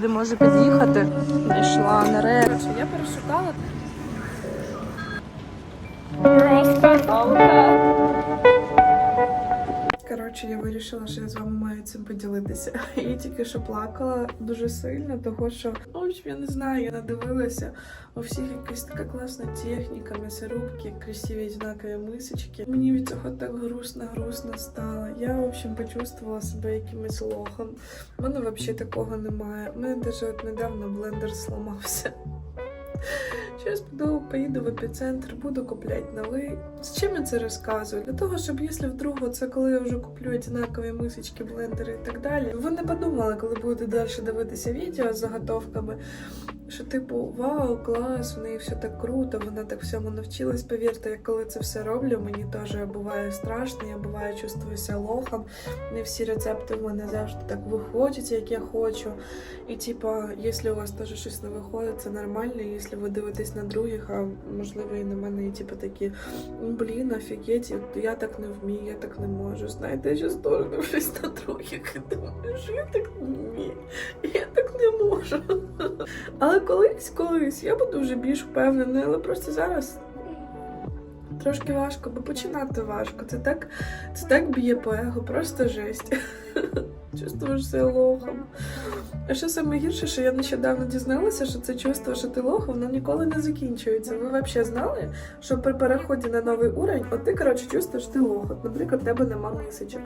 Де може під'їхати? Знайшла нарешті. Я перешукала. Коротше, я вирішила, що я з вами маю цим поділитися. Я тільки що плакала дуже сильно, того що, ну, я не знаю, я надивилася. У всіх якась така класна техніка, м'ясорубки, красиві однакові мисочки. Мені від цього так грустно, грустно стало. Я, в общем, почувствувала себе якимось лохом. У мене взагалі такого немає. У мене навіть недавно блендер зламався. Зараз піду, поїду в епіцентр, буду купляти новий. З чим я це розказую? Для того, щоб якщо вдруг це коли я вже куплю однакові мисочки, блендери і так далі, ви не подумали, коли будете далі дивитися відео з заготовками, що типу вау, клас, в неї все так круто, вона так всьому навчилась. Повірте, я коли це все роблю, мені теж буває страшно, я буває чувствуюся лохом. Не всі рецепти в мене завжди так виходять, як я хочу. І типа, якщо у вас теж щось не виходить, це нормально. Якщо ви дивитесь на других, а можливо і на мене, і типу такі, «Ну, блін, офігеть, я- так не вмію, я так не можу. Знаєте, я зараз теж дивлюсь на других і думаю, що я так не вмію, я так не можу. Але колись, колись я буду вже більш впевнена, але просто зараз. Трошки важко, бо починати важко. Це так, це так б'є по его, просто жесть. Чувствуєш себе лохом. А що саме гірше, що я нещодавно дізналася, що це чувство, що ти лох, воно ніколи не закінчується. Ви взагалі знали, що при переході на новий уровень, от ти, коротше, чувствуєш, ти лох. От, наприклад, в тебе нема мисочок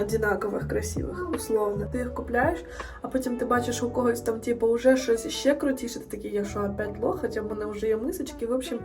одинакових, красивих, условно. Ти їх купляєш, а потім ти бачиш у когось там, типу, вже щось ще крутіше. Ти такий, я що, опять лох, хоча в мене вже є мисочки. В общем,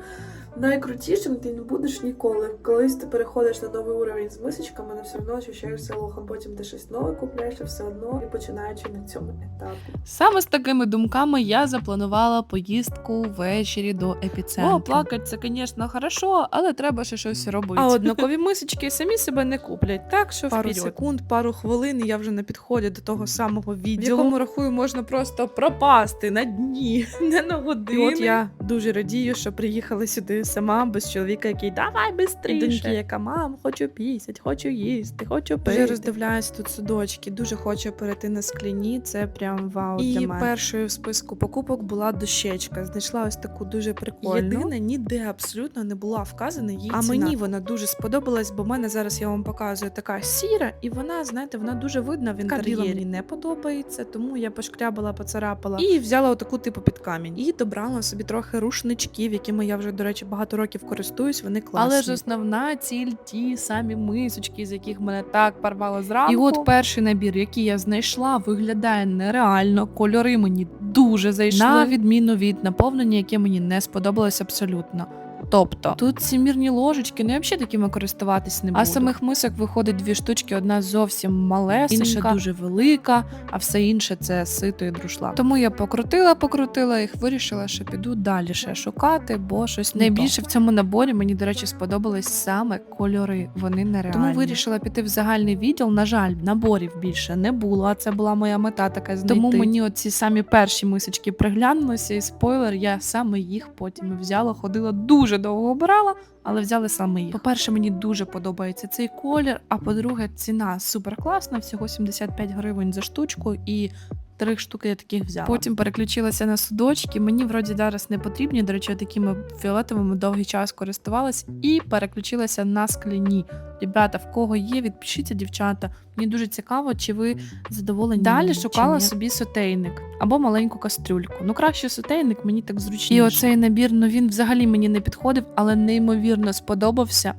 найкрутішим ти не будеш ніколи. Колись ти переходиш на новий уровень з мисочками, але все одно ощущаєшся лохом. Потім ти щось нове купляєш, а все одно і починаючи на цьому етапі. Саме з такими думками я запланувала поїздку ввечері до епіцентру. О, плакати це, звісно, хорошо, але треба ще щось робити. А однакові мисочки самі себе не куплять. Так що пару вперед. секунд, пару хвилин, і я вже на підході до того самого відділу, в якому рахую, можна просто пропасти на дні, не на години. І от я дуже радію, що приїхала сюди сама без чоловіка, який давай бистріше. І доньки, яка мам, хочу пісять, хочу їсти, хочу пити. Вже роздивляюсь тут судочки, дуже хочу перейти на скляні. Це прям вау І для мене. першою в списку покупок була дощечка. Знайшла ось таку дуже прикольну. Єдине, ніде абсолютно не була вказана її А ціна. мені вона дуже сподобалась, бо в мене зараз я вам показую така сіра, і вона, знаєте, вона дуже видна в інтер'єрі. мені не подобається, тому я пошкрябала, поцарапала і взяла отаку типу під камінь. І добрала собі трохи рушничків, якими я вже, до речі, багато років користуюсь. Вони класні. Але ж основна ціль ті самі мисочки, з яких мене так порвало зранку. І от перший набір, який я знайшла, виглядає нереально. Кольори мені дуже зайшли. На відміну від наповнення, яке мені не сподобалось абсолютно. Тобто тут ці мірні ложечки, ну я взагалі такими користуватись не буду. А самих мисок виходить дві штучки: одна зовсім малесенька, інша дуже велика, а все інше це сито і друшла. Тому я покрутила, покрутила їх, вирішила, що піду далі ще шукати, бо щось не найбільше в цьому наборі мені, до речі, сподобались саме кольори. Вони нереальні. Тому вирішила піти в загальний відділ. На жаль, наборів більше не було. А це була моя мета така знайти. Тому мені оці самі перші мисочки приглянулися, і спойлер, я саме їх потім взяла, ходила дуже довго обирала, але взяли саме їх. По-перше, мені дуже подобається цей колір. А по-друге, ціна супер класна, всього 75 гривень за штучку і. Три штуки я таких взяла. Потім переключилася на судочки. Мені вроді зараз не потрібні. До речі, такими фіолетовими довгий час користувалась і переключилася на скляні. Ребята, в кого є, відпишіться, дівчата. Мені дуже цікаво, чи ви задоволені. Далі шукала собі сотейник або маленьку кастрюльку. Ну, краще сотейник, мені так зручніше. І оцей набір, ну він взагалі мені не підходив, але неймовірно сподобався.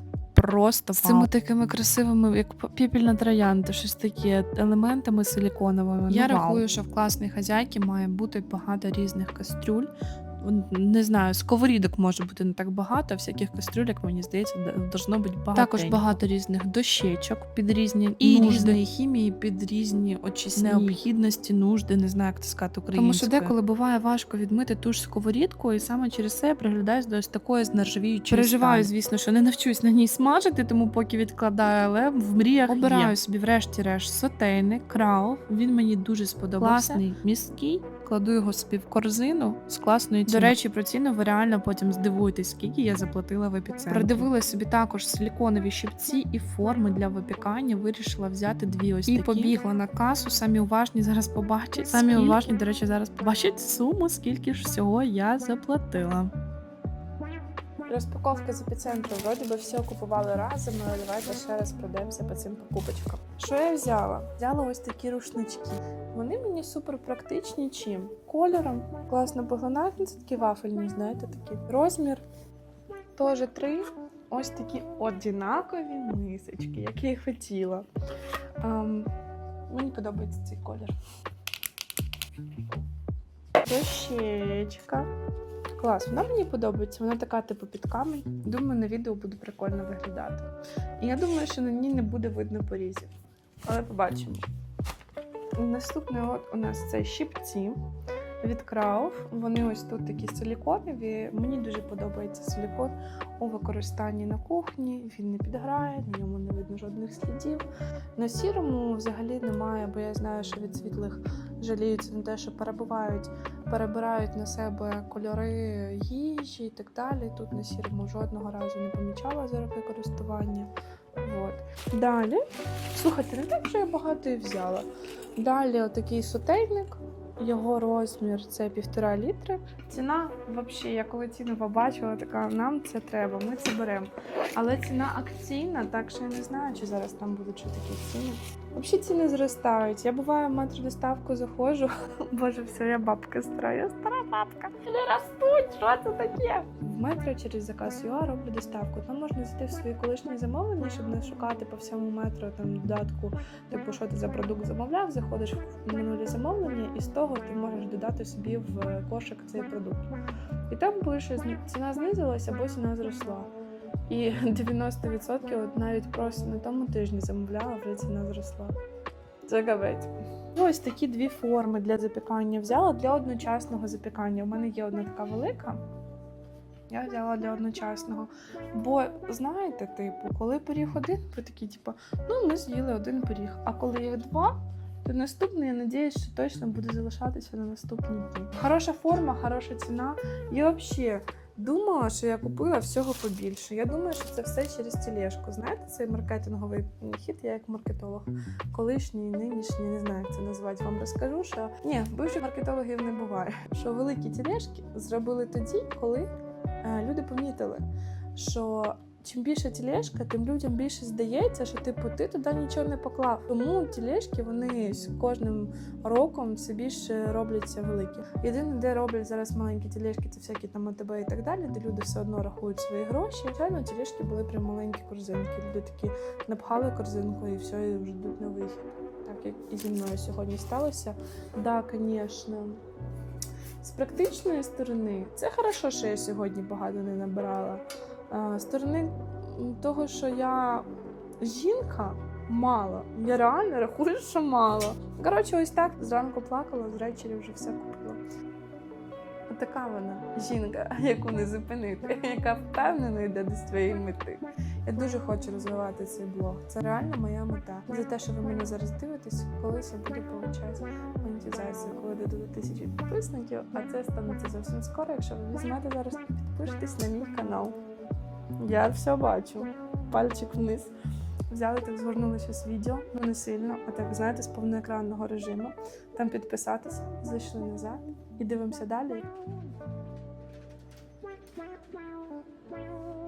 Просто з цими такими красивими, як піпільна троянда, щось таке, елементами силіконовими. Я Ну, вау. рахую, що в класній хазяйки має бути багато різних кастрюль. Не знаю, сковорідок може бути не так багато, всяких кастрюляк, мені здається, должно бути багато. Також багато різних дощечок під різні І різної хімії під різні очисні необхідності, нужди, не знаю, як це сказати Тому що деколи буває важко відмити ту ж сковорідку, і саме через це я приглядаюсь до ось такої з нержавіючої Переживаю, звісно, що не навчусь на ній смажити, тому поки відкладаю, але в мріях обираю є. собі врешті-решт сотейник, крауф. Він мені дуже сподобався. Класний, міський, кладу його собі в корзину з класною ціною. До речі, про ціну ви реально потім здивуєтесь, скільки я заплатила в епіцентрі. Продивила собі також силіконові щипці і форми для випікання. Вирішила взяти дві ось і такі. побігла на касу. Самі уважні зараз побачать. Самі Скільки? уважні, до речі, зараз побачать суму, скільки ж всього я заплатила. Розпаковка з епіцентру. Вроді би все купували разом, але давайте ще раз пройдемося по цим покупочкам. Що я взяла? Взяла ось такі рушнички. Вони мені супер практичні чим? Кольором. Класно поглинають, це такі вафельні, знаєте, такі. Розмір теж три. Ось такі однакові мисочки, як я хотіла. Ем, мені подобається цей колір. Дощечка. Клас, вона мені подобається. Вона така, типу, під камінь. Думаю, на відео буде прикольно виглядати. І я думаю, що на ній не буде видно порізів. Але побачимо. Наступне от у нас це щипці від Крауф. Вони ось тут такі силіконові. Мені дуже подобається силікон у використанні на кухні. Він не підграє, на ньому не видно жодних слідів. На сірому взагалі немає, бо я знаю, що від світлих жаліються на те, що перебувають перебирають на себе кольори їжі і так далі. Тут на сірому жодного разу не помічала за роки користування. От. Далі, слухайте, не так, що я багато і взяла. Далі отакий сотейник. Його розмір це півтора літри. Ціна, взагалі, я коли ціну побачила, така нам це треба, ми це беремо. Але ціна акційна, так що я не знаю, чи зараз там будуть ще такі ціни. Взагалі ціни зростають. Я буваю в метродоставку заходжу. Боже, все, я бабка стара, я стара бабка. Вони ростуть, що це таке? В метро через заказ ЮА роблю доставку. Там можна зайти в свої колишні замовлення, щоб не шукати по всьому метро там додатку, типу, що ти за продукт замовляв, заходиш в минулі замовлення, і з того ти можеш додати собі в кошик цей продукт. І там пише, ціна знизилася або ціна зросла. І 90% от навіть просто на тому тижні замовляла, вже ціна зросла. Це капець. Ну, Ось такі дві форми для запікання взяла для одночасного запікання. У мене є одна така велика. Я взяла для одночасного. Бо знаєте, типу, коли пиріг один, ви такі, типу, ну ми з'їли один пиріг. А коли їх два, то наступний, я надіюсь, що точно буде залишатися на наступні дні. Хороша форма, хороша ціна. Я взагалі думала, що я купила всього побільше. Я думаю, що це все через тележку. Знаєте, цей маркетинговий хід, я як маркетолог. Колишній, нинішній, не знаю, як це назвати. Вам розкажу, що ні, бивших маркетологів не буває. Що великі тележки зробили тоді, коли е, люди помітили, що чим більше тележка, тим людям більше здається, що типу ти туди нічого не поклав. Тому тележки вони з кожним роком все більше робляться великі. Єдине, де роблять зараз маленькі тележки, це всякі там АТБ і так далі, де люди все одно рахують свої гроші. Звичайно, тележки були прям маленькі корзинки. Люди такі напхали корзинку і все, і вже йдуть на вихід. Так як і зі мною сьогодні сталося. Да, звісно. З практичної сторони, це хорошо, що я сьогодні багато не набирала. З сторони того, що я жінка, мало. Я реально рахую, що мало. Коротше, ось так зранку плакала, ввечері вже все купила. Отака вона жінка, яку не зупинити, яка впевнено йде до своєї мети. Я дуже хочу розвивати цей блог. Це реально моя мета. За те, що ви мене зараз дивитесь, колись я буду получати монетизацію, коли дойду до тисячі підписників, а це станеться зовсім скоро, якщо ви візьмете зараз і підпишетесь на мій канал. Я все бачу. Пальчик вниз. Взяли так, згорнули щось відео, ну не сильно, а так, знаєте, з повноекранного режиму. Там підписатися, зайшли назад і дивимося далі.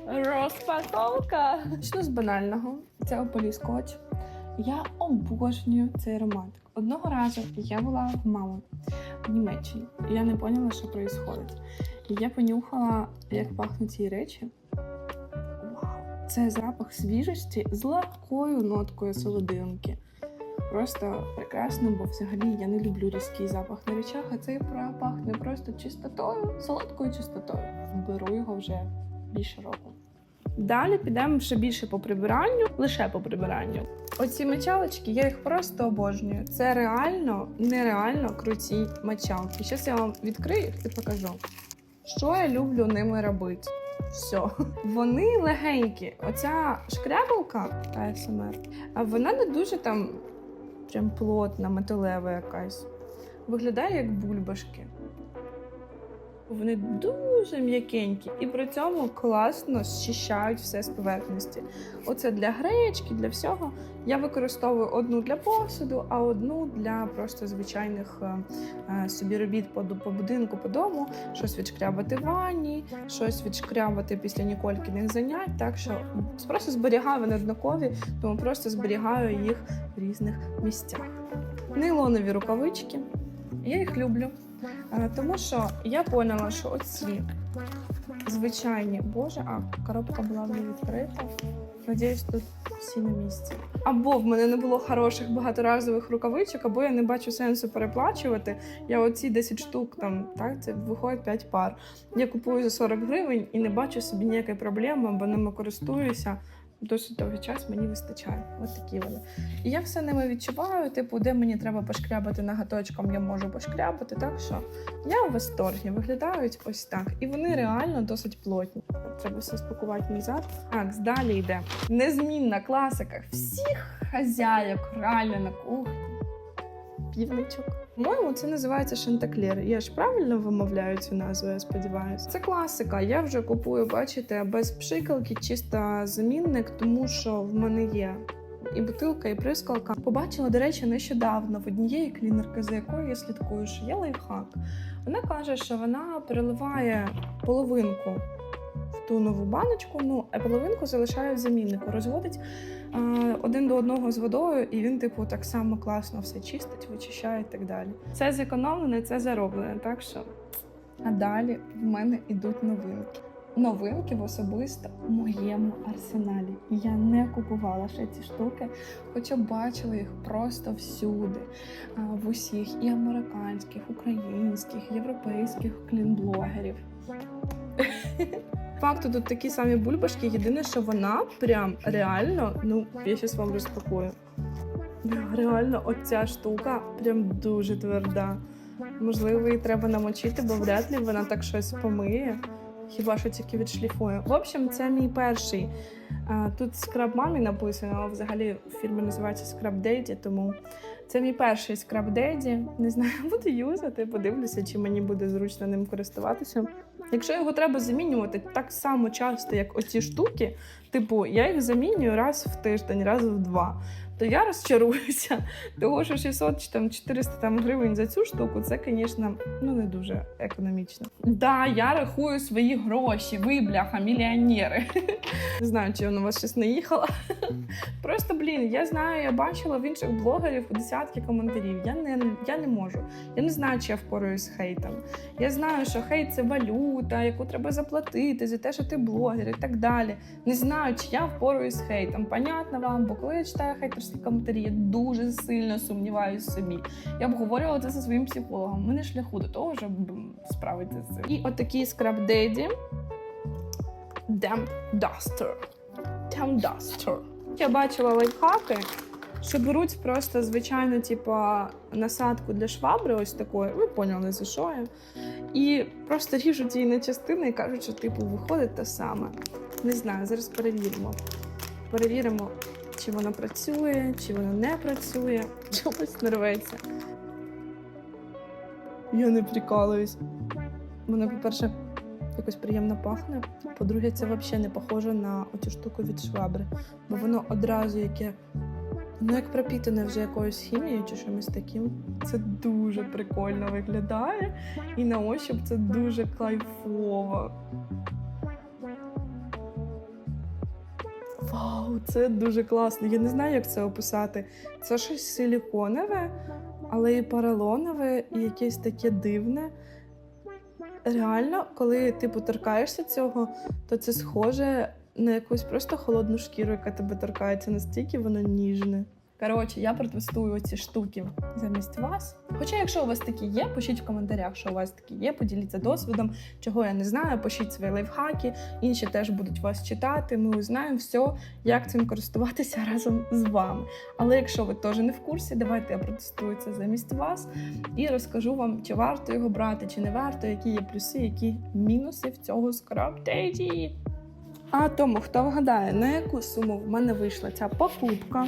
Розпаковка! Почну з банального. Це Ополі скотч. Я обожнюю цей аромат. Одного разу я була в мами в Німеччині. і Я не поняла, що відбувається. І я понюхала, як пахнуть ці речі. Це запах свіжості з легкою ноткою солодинки. Просто прекрасно, бо взагалі я не люблю різкий запах на речах, а цей пахне просто чистотою, солодкою чистотою. Беру його вже більше року. Далі підемо ще більше по прибиранню, лише по прибиранню. Оці мочалочки, я їх просто обожнюю. Це реально, нереально круті мочалки. Зараз я вам відкрию їх і покажу. Що я люблю ними робити? Все. Вони легенькі. Оця шкрябалка АСМР, вона не дуже там прям плотна, металева якась. виглядає як бульбашки. Вони дуже м'якенькі і при цьому класно зчищають все з поверхності. Оце для гречки, для всього. Я використовую одну для посуду, а одну для просто звичайних е, е, собі робіт по, по будинку, по дому, щось відшкрябати в ванні, щось відшкрябати після ніколькіних занять. Так що просто зберігаю вони однакові, тому просто зберігаю їх в різних місцях. Нейлонові рукавички. Я їх люблю. Е, Тому що я поняла, що оці звичайні, боже, а коробка була вже відкрита. Надіюсь, тут всі на місці. Або в мене не було хороших багаторазових рукавичок, або я не бачу сенсу переплачувати. Я оці 10 штук там, так, це виходить 5 пар. Я купую за 40 гривень і не бачу собі ніякої проблеми, бо ними користуюся. Досить довгий час мені вистачає. Ось такі вони. І я все ними відчуваю. Типу, де мені треба пошкрябати ноготочком, я можу пошкрябати. Так що я в восторгі. Виглядають ось так. І вони реально досить плотні. Треба все спакувати назад. Так, далі йде. Незмінна класика всіх хазяйок реально на кухні. Півничок. По-моєму, це називається шантаклер. Я ж правильно вимовляю цю назву, я сподіваюся. Це класика. Я вже купую, бачите, без пшикалки, чисто замінник, тому що в мене є і бутилка, і прискалка. Побачила, до речі, нещодавно в однієї клінерки, за якою я слідкую, що є лайфхак. Вона каже, що вона переливає половинку ту нову баночку, ну а половинку залишає в заміннику, розводить е, один до одного з водою, і він, типу, так само класно все чистить, вичищає і так далі. Це зекономлене, це зароблене. Так що, а далі в мене йдуть новинки. Новинки в особисто моєму арсеналі. Я не купувала ще ці штуки, хоча бачила їх просто всюди, в усіх і американських, українських, європейських клінблогерів. Факту тут такі самі бульбашки. Єдине, що вона прям реально, ну я щас вам розпакую. Реально, оця штука прям дуже тверда. Можливо, її треба намочити, бо вряд ли вона так щось помиє. Хіба що тільки відшліфує. В общем, це мій перший. Тут скраб мамі написано, а взагалі фірма називається Scrub Daddy, тому це мій перший Scrub Daddy. Не знаю, буду юзати, подивлюся, чи мені буде зручно ним користуватися. Якщо його треба замінювати так само часто, як оці штуки, типу, я їх замінюю раз в тиждень, раз в два, то я розчаруюся. Того, що 600 чи там 400 там, гривень за цю штуку, це, звісно, ну не дуже економічно. Да, я рахую свої гроші, ви, бляха, мільйонери. Не знаю, чи воно у вас щось не їхало. Просто, блін, я знаю, я бачила в інших блогерів десятки коментарів. Я не, я не можу. Я не знаю, чи я впораюсь з хейтом. Я знаю, що хейт це валюта, яку треба заплатити за те, що ти блогер і так далі. Не знаю, чи я впораюсь з хейтом. Понятно вам, бо коли я читаю хейтерські коментарі, я дуже сильно сумніваюся собі. Я обговорювала це зі своїм психологом. Ми на шляху до того, щоб справитися з цим. І отакий скраб Daddy Damp Duster. Damp Duster. Я бачила лайфхаки, що беруть просто звичайну, типа, насадку для швабри, ось такої, ви поняли, за що я. І просто ріжуть її на частини і кажуть, що типу виходить те саме. Не знаю, зараз перевіримо. Перевіримо, чи воно працює, чи воно не працює, чомусь не рветься. Я не прикалуюсь. Воно, по-перше, якось приємно пахне. По-друге, це взагалі не похоже на оцю штуку від швабри, бо воно одразу яке. Ну, як пропітане вже якоюсь хімією чи чимось таким. Це дуже прикольно виглядає. І на ощуп це дуже кайфово. Вау, це дуже класно. Я не знаю, як це описати. Це щось силіконове, але і поролонове, і якесь таке дивне. Реально, коли ти поторкаєшся цього, то це схоже на якусь просто холодну шкіру, яка тебе торкається, настільки воно ніжне. Коротше, я протестую ці штуки замість вас. Хоча, якщо у вас такі є, пишіть в коментарях, що у вас такі є, поділіться досвідом, чого я не знаю, пишіть свої лайфхаки, інші теж будуть вас читати. Ми узнаємо все, як цим користуватися разом з вами. Але якщо ви теж не в курсі, давайте я протестую це замість вас і розкажу вам, чи варто його брати, чи не варто, які є плюси, які мінуси в цього Daddy. А тому, хто вгадає, на яку суму в мене вийшла ця покупка,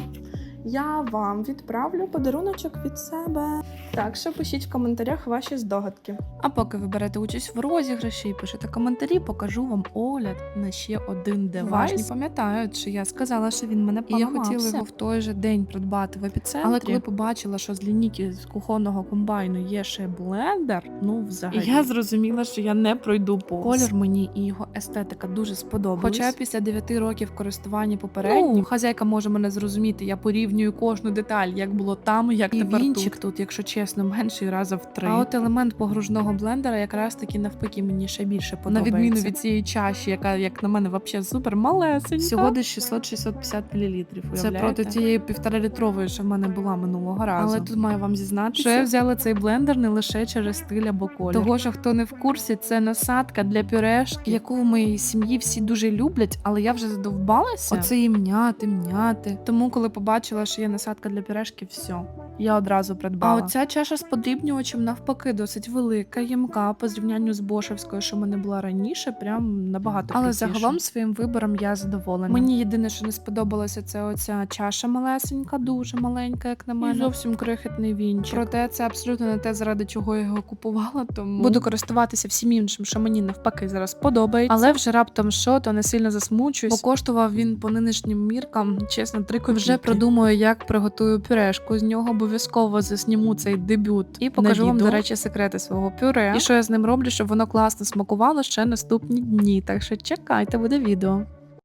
я вам відправлю подаруночок від себе. Так що пишіть в коментарях ваші здогадки. А поки ви берете участь в розіграші і пишете коментарі, покажу вам огляд на ще один девайс. Уважні пам'ятають, що я сказала, що він мене І я хотіла його в той же день придбати в епіцентрі. Але коли побачила, що з лінійки з кухонного комбайну є ще блендер, ну взагалі. І я зрозуміла, що я не пройду повз. Колір мені і його естетика дуже сподобались. Хоча після 9 років користування попереднім, Ну, хазяйка може мене зрозуміти, я порівнюю кожну деталь, як було там, як І тепер вінчик тут. тут, якщо чесно, менший раза в три. А от елемент погружного блендера якраз таки навпаки мені ще більше На відміну від цієї чаші, яка, як на мене, взагалі супер малесенька. Всього десь 600-650 мл. Це проти тієї півторалітрової, що в мене була минулого разу. Але тут маю вам зізнатися, що я взяла цей блендер не лише через стиль або колір. Того, що хто не в курсі, це насадка для пюрешки, яку в моїй сім'ї всі дуже люблять, але я вже задовбалася. Оце і м'яти, м'яти. Тому, коли побачила, що є насадка для пюрешки, все. Я одразу придбала. А оця чаша з подрібнювачем навпаки досить велика, ємка по зрівнянню з Бошевською, що в мене була раніше, прям набагато Але крутіше. загалом своїм вибором я задоволена. Мені єдине, що не сподобалося, це оця чаша малесенька, дуже маленька, як на мене. І зовсім крихітний вінчик. Проте це абсолютно не те, заради чого я його купувала. Тому буду користуватися всім іншим, що мені навпаки зараз подобається. Але вже раптом що, то не сильно засмучуюсь. Бо коштував він по нинішнім міркам, чесно, три копійки. Вже продумаю, як приготую пюрешку з нього. Обов'язково засніму цей дебют і покажу вам, до речі, секрети свого пюре. І що я з ним роблю, щоб воно класно смакувало ще наступні дні. Так що чекайте, буде відео.